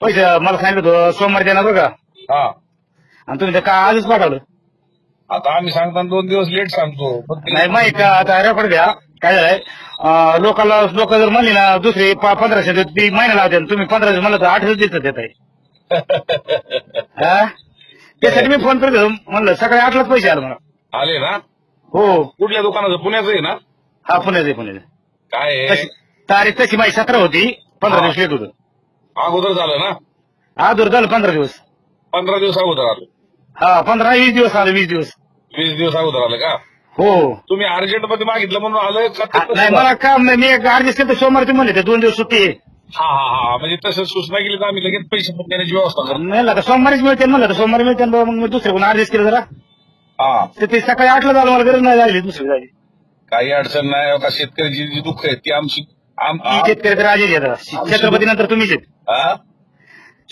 पैसे मला सांगितलं होतं सोमवारी देणार बरं का? हा. आणि तुम्ही ते का आजच पाठवलं? आता आम्ही सांगताना दोन दिवस लेट सांगतो. पण ते- नाही माहिती का? आता रेकॉर्ड घ्या काय झालंय? अं, लोकांना लोक जर म्हणली ना दुसरी पा- पंधराशे देत, ती महिना लावते आणि तुम्ही पंधराशे म्हणलं तर आठशे दिवसात देत आहे. हा? त्यासाठी मी फोन करतो. म्हणलं सकाळी आठलाच पैसे आले मला आले ना? हो. कुठल्या दुकानाचं? पुण्याचं आहे ना? हा पुण्याचे पुण्याचे काय आहे? तशी तारीख तशी माझी सतरा होती. पंधरा दिवस लेट होतं. अगोदर झालं ना? आजवर झालं पंधरा दिवस. पंधरा दिवस अगोदर आलं. हा पंधरा वीस दिवस आले वीस दिवस. वीस दिवस अगोदर आलं का? हो. तुम्ही अर्जंटमध्ये मागितलं म्हणून आलं का नाही? मला काम नाही. मी एक ऍडजस्ट केलं सोमवारी तुम्ही म्हणले ते दोन दिवस सुट्टी आहे. हा हा हा. म्हणजे तसं सूचना केली तर आम्ही लगेच पैसे पण देण्याची व्यवस्था करतो म्हणलं आता सोमवारीच मिळते म्हणलं तर सोमवारी मिळते बाबा मग मी दुसरे कोण ऍडजस्ट केलं जरा. हा. तर ते सकाळी आठला झालं मला गरज नाही झाली दुसरी झाली. काही अडचण नाही का शेतकऱ्याची जी दुःख आहे ती आमची आम- ती शेतकरी तर राजे येतात छत्रपती नंतर तुम्हीच आहेत?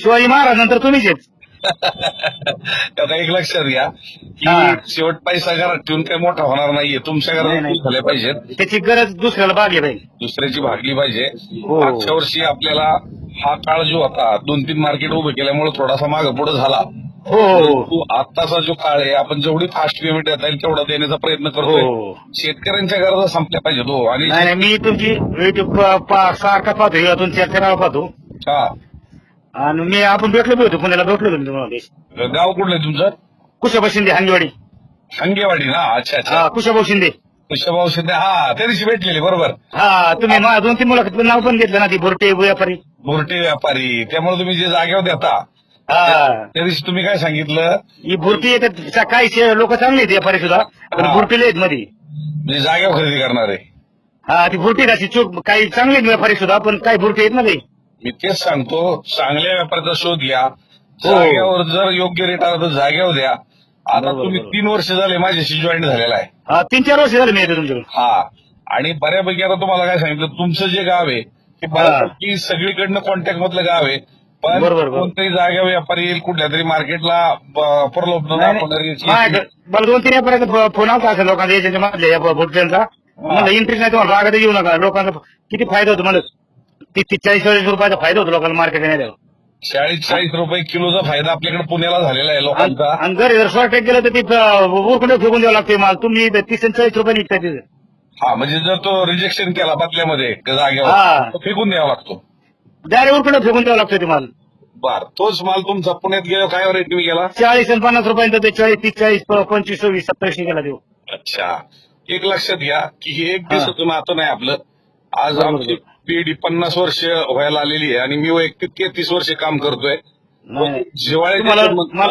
शिवाजी महाराज नंतर तुम्हीच आहेत. आता एक लक्षात घ्या हा. की शेवट पैसा घरात ठेवून काही मोठा होणार नाहीये. तुमच्या नाही, घरात नाही. झाले पाहिजेत. त्याची गरज दुसऱ्याला बागली पाहिजे. दुसऱ्याची भागली पाहिजे. हो. मागच्या वर्षी आपल्याला हा काळ जो होता दोन तीन मार्केट उभे केल्यामुळे थोडासा मागे पुढे झाला. हो हो. तू आत्ताचा जो काळ आहे आपण जेवढी फास्ट पेमेंट देता येईल तेवढा देण्याचा प्रयत्न करतोय. हो. शेतकऱ्यांच्या गरजा संपल्या पाहिजेत हो. आणि नाही नाही मी तुमची सारखा पाहतो यातून चार पाहतो. हा आणि मी आपण भेटलो बी होतो पुण्याला भेटलो होतो मी तुम्हाला गाव कुठलं आहे तुमचं? कुशाभाऊ शिंदे हांगेवाडी. हंगेवाडी ना? अच्छा अच्छा. हा कुशाभाऊ शिंदे. पुष्यभाऊ शिंदे हा त्या दिवशी भेटलेली बरोबर. हा तुम्ही मला दोन तीन मुलाखत नाव पण घेतलं ना ती बोरटे व्यापारी. भुरटे व्यापारी त्यामुळे तुम्ही जे जागेवर देता हा. त्या दिवशी तुम्ही काय सांगितलं? ही भुरटी येतात काही लोक चांगली आहेत व्यापारी सुद्धा पण हा. भुरटीले आहेत मध्ये. म्हणजे जागेवर खरेदी करणारे. हा ती भुरटी अशी चूक काही चांगले आहेत व्यापारी सुद्धा पण काही भुरटी आहेत ना काही मी तेच सांगतो चांगल्या व्यापाऱ्याचा शोध घ्या. हो. जागेवर जर योग्य रेट आला तर जागेवर द्या. आता बरोबर, तुम्ही बरोबर. तीन वर्ष झाले माझ्याशी जॉईन झालेला आहे. हा तीन चार वर्ष झाले मी येतो तुमच्याकडे. हा. आणि बऱ्यापैकी आता तुम्हाला काय सांगितलं तुमचं जे गाव आहे ते बऱ्यापैकी सगळीकडनं कॉन्टॅक्ट मधलं गाव आहे. पण बरोबर, बरोबर. कोणतरी जागा व्यापारी येईल कुठल्या तरी मार्केटला ब- प्रलोभन नाही, मला दोन तीन व्यापाऱ्याचा फोन आला असेल लोकांचा एजंट मधल्या या मला इंटरेस्ट नाही तुम्हाला रागात येऊ नका. लोकांचा किती फायदा होतो मला तीस चाळीस चाळीस रुपयाचा फायदा होतो लोकांना मार्केट नाही चाळीस चाळीस रुपये किलोचा फायदा आपल्याकडे पुण्याला झालेला आहे लोकांचा. आणि घरी जर शॉर्टेज गेलं तर ती उरकडे फेकून द्यावं लागते माल. तुम्ही तीस आणि चाळीस रुपये निघताय तिथे. हा म्हणजे जर तो रिजेक्शन केला बदल्यामध्ये हा. जागेवर तो फेकून द्यावा लागतो. डायरेक्ट उरकडे फेकून द्यावं लागतं ते माल. बर तोच माल तुमचा पुण्यात गेला काय रेट तुम्ही गेला? चाळीस आणि पन्नास रुपयांचा ते चाळीस तीस चाळीस प- पंचवीस सव्वीस सत्तावीस गेला देऊ अच्छा. एक लक्षात घ्या की हे एक हा. दिवसाचं नातं नाही आपलं. आज बरोबर, आमची. पिढी पन्नास वर्ष व्हायला आलेली आहे आणि मी वैयक्तिक तेहतीस वर्ष काम करतोय.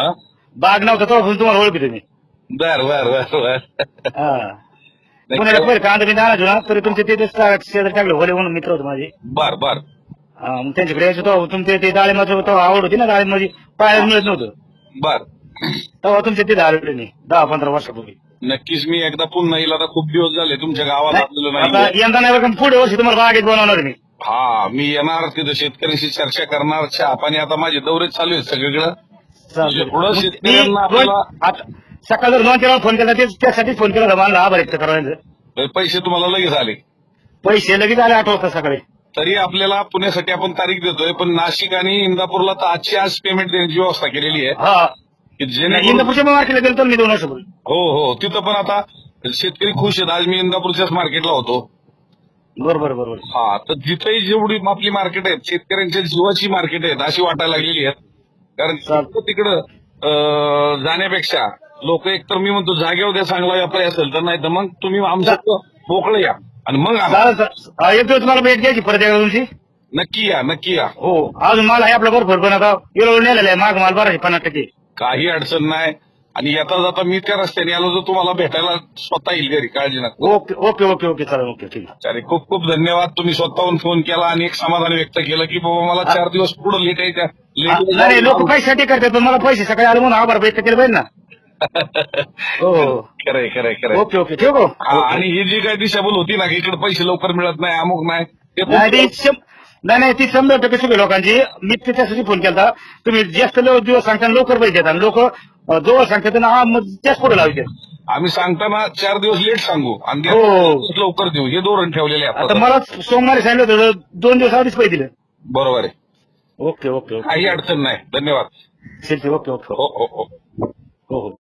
हा? बाग नव्हता तेव्हा तुम्हाला ओळखी तुम्ही बर बर बर बर. कांदा बिंदा तरी तुमचे ते शेजार टाकले होले म्हणून मित्र होते माझे. बर बर. मग त्यांच्याकडे यायचो तेव्हा तुमचे ते डाळिंबाचं तेव्हा आवड होती ना डाळिंबाची पाहायला मिळत नव्हतं. बर. तेव्हा तुमचे ते आलेले नाही दहा पंधरा वर्षापूर्वी. नक्कीच मी एकदा पुन्हा येईल. आता खूप दिवस झाले तुमच्या गावात आलेलो नाही, नाही आता यंदा नाही बरं का, पुढे वर्षी तुम्हाला बागेत बनवणार मी. हा मी येणार तिथं शेतकऱ्यांशी चर्चा करणार चहा पाणी. आता माझे दौरे चालू आहेत सगळीकडे. चालतंय. पुढं शेतकऱ्यांना आपल्याला- आता सकाळ जर दोन चार फोन केला तेच त्यासाठीच फोन केला होता मला आभार व्यक्त करायचं पैसे तुम्हाला लगेच आले. पैसे लगेच आले आठ वाजता सकाळी. तरी आपल्याला पुण्यासाठी आपण तारीख देतोय पण नाशिक आणि इंदापूरला तर आजची आज पेमेंट देण्याची व्यवस्था केलेली आहे. हा. की जेणेकरून इंदापूरच्या मार्केटला गेलो तर मी दोन वर्षापूर्वी. हो हो. तिथं पण आता शेतकरी खुश आहेत. आज मी इंदापूरच्याच मार्केटला होतो. बरोबर बरोबर. हा तर जिथेही जेवढी आपली मार्केट आहेत शेतकऱ्यांच्या जीवाची मार्केट आहेत अशी वाटायला लागलेली आहेत. कारण चालतं. तिकडं अं, जाण्यापेक्षा लोक एकतर मी म्हणतो जागेवर द्या चांगला व्यापारी असेल तर नाही तर मग तुम्ही आमच्या मोकळं या. आणि मग. चालेल एक दिवस मला भेट घ्यायची परत एकदा तुमची. नक्की या नक्की या. हो अजून माल आहे आपला बरोबर पण आता येलो नेलेला आहे. माग माल बाराशे पन्नास टक्के. काही अडचण नाही. आणि येता जाता मी त्या रस्त्याने आलो तर तुम्हाला भेटायला स्वतः येईल घरी काळजी नका ओके ओके ओके ओके चालेल ओके ठीक आहे. चालेल खूप खूप धन्यवाद. तुम्ही स्वतःहून फोन केला आणि एक समाधान व्यक्त केलं की बाबा मला चार दिवस पुढे लेट यायच्या नाही लोक पैशासाठी करतात पण मला पैसे सकाळी आले म्हणून आभार व्यक्त केले पाहिजे ना? हो हो. खरंय खरंय खरंय. ओके ओके ठेव हो. आणि ही जी काही दिशाभूल होती ना की इकडे पैसे लवकर मिळत नाही अमुक नाही ते नाही ती तुमचं- शं- नाही नाही ती शंभर टक्के सगळी लोकांची. मी त्याच्यासाठी फोन केला तुम्ही जास्त लो- दिवस सांगता लवकर पैसे देतात लोक जवळ सांगतात ना हा मग त्याच पुढे लावतात आम्ही सांगताना चार दिवस लेट सांगू. आणि हो. दिवस लवकर देऊ. हे धोरण ठेवलेले आता. मला सोमवारी सांगितलं होतं दोन दिवस आधीच पैसे दिले. बरोबर आहे. ओके ओके काही अडचण नाही. धन्यवाद. Okay okay. हो. हो हो.